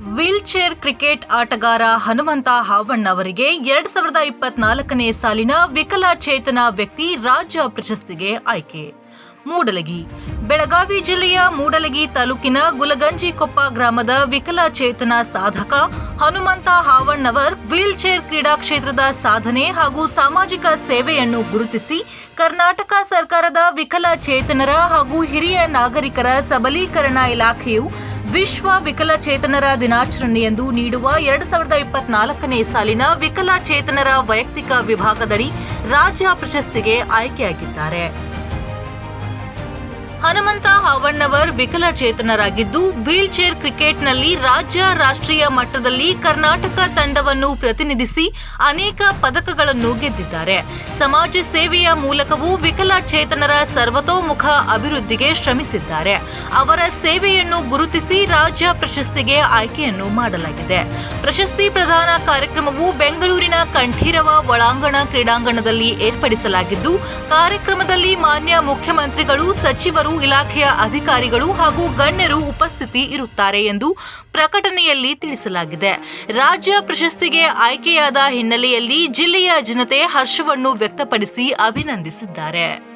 Wheel chair cricket ಆಟಗಾರ ಹನುಮಂತ ಹಾವಣ್ಣ ಅವರಿಗೆ ಎರಡ್ ಸಾವಿರದ ಇಪ್ಪತ್ನಾಲ್ಕನೇ ಸಾಲಿನ ವಿಕಲಚೇತನ ವ್ಯಕ್ತಿ ರಾಜ್ಯ ಪ್ರಶಸ್ತಿಗೆ ಆಯ್ಕೆ. ಮೂಡಲಗಿ, ಬೆಳಗಾವಿ ಜಿಲ್ಲೆಯ ಮೂಡಲಗಿ ತಾಲೂಕಿನ ಗುಲಗಂಜಿಕೊಪ್ಪ ಗ್ರಾಮದ ವಿಕಲಚೇತನ ಸಾಧಕ ಹನುಮಂತ ಹಾವಣ್ಣವರ್ ವೀಲ್ಚೇರ್ ಕ್ರೀಡಾ ಕ್ಷೇತ್ರದ ಸಾಧನೆ ಹಾಗೂ ಸಾಮಾಜಿಕ ಸೇವೆಯನ್ನು ಗುರುತಿಸಿ ಕರ್ನಾಟಕ ಸರ್ಕಾರದ ವಿಕಲಚೇತನರ ಹಾಗೂ ಹಿರಿಯ ನಾಗರಿಕರ ಸಬಲೀಕರಣ ಇಲಾಖೆಯು ವಿಶ್ವ ವಿಕಲಚೇತನರ ದಿನಾಚರಣೆಯಂದು ನೀಡುವ ಎರಡು ಸಾವಿರದ ಇಪ್ಪತ್ನಾಲ್ಕನೇ ಸಾಲಿನ ವಿಕಲಚೇತನರ ವೈಯಕ್ತಿಕ ವಿಭಾಗದಡಿ ರಾಜ್ಯ ಪ್ರಶಸ್ತಿಗೆ ಆಯ್ಕೆಯಾಗಿದ್ದಾರೆ. ಹನುಮಂತ ಹಾವಣ್ಣವರ್ ವಿಕಲಚೇತನರಾಗಿದ್ದು ವೀಲ್ ಚೇರ್ ಕ್ರಿಕೆಟ್ನಲ್ಲಿ ರಾಜ್ಯ ರಾಷ್ಟ್ರೀಯ ಮಟ್ಟದಲ್ಲಿ ಕರ್ನಾಟಕ ತಂಡವನ್ನು ಪ್ರತಿನಿಧಿಸಿ ಅನೇಕ ಪದಕಗಳನ್ನು ಗೆದ್ದಿದ್ದಾರೆ. ಸಮಾಜ ಸೇವೆಯ ಮೂಲಕವೂ ವಿಕಲಚೇತನರ ಸರ್ವತೋಮುಖ ಅಭಿವೃದ್ಧಿಗೆ ಶ್ರಮಿಸಿದ್ದಾರೆ. ಅವರ ಸೇವೆಯನ್ನು ಗುರುತಿಸಿ ರಾಜ್ಯ ಪ್ರಶಸ್ತಿಗೆ ಆಯ್ಕೆಯನ್ನು ಮಾಡಲಾಗಿದೆ. ಪ್ರಶಸ್ತಿ ಪ್ರದಾನ ಕಾರ್ಯಕ್ರಮವು ಬೆಂಗಳೂರಿನ ಕಂಠೀರವ ಒಳಾಂಗಣ ಕ್ರೀಡಾಂಗಣದಲ್ಲಿ ಏರ್ಪಡಿಸಲಾಗಿದ್ದು, ಕಾರ್ಯಕ್ರಮದಲ್ಲಿ ಮಾನ್ಯ ಮುಖ್ಯಮಂತ್ರಿಗಳು, ಸಚಿವರು ಇಲಾಖೆಯ ಅಧಿಕಾರಿಗಳು ಹಾಗೂ ಗಣ್ಯರು ಉಪಸ್ಥಿತಿ ಇರುತ್ತಾರೆ ಎಂದು ಪ್ರಕಟಣೆಯಲ್ಲಿ ತಿಳಿಸಲಾಗಿದೆ. ರಾಜ್ಯ ಪ್ರಶಸ್ತಿಗೆ ಆಯ್ಕೆಯಾದ ಹಿನ್ನೆಲೆಯಲ್ಲಿ ಜಿಲ್ಲೆಯ ಜನತೆ ಹರ್ಷವನ್ನು ವ್ಯಕ್ತಪಡಿಸಿ ಅಭಿನಂದಿಸಿದ್ದಾರೆ.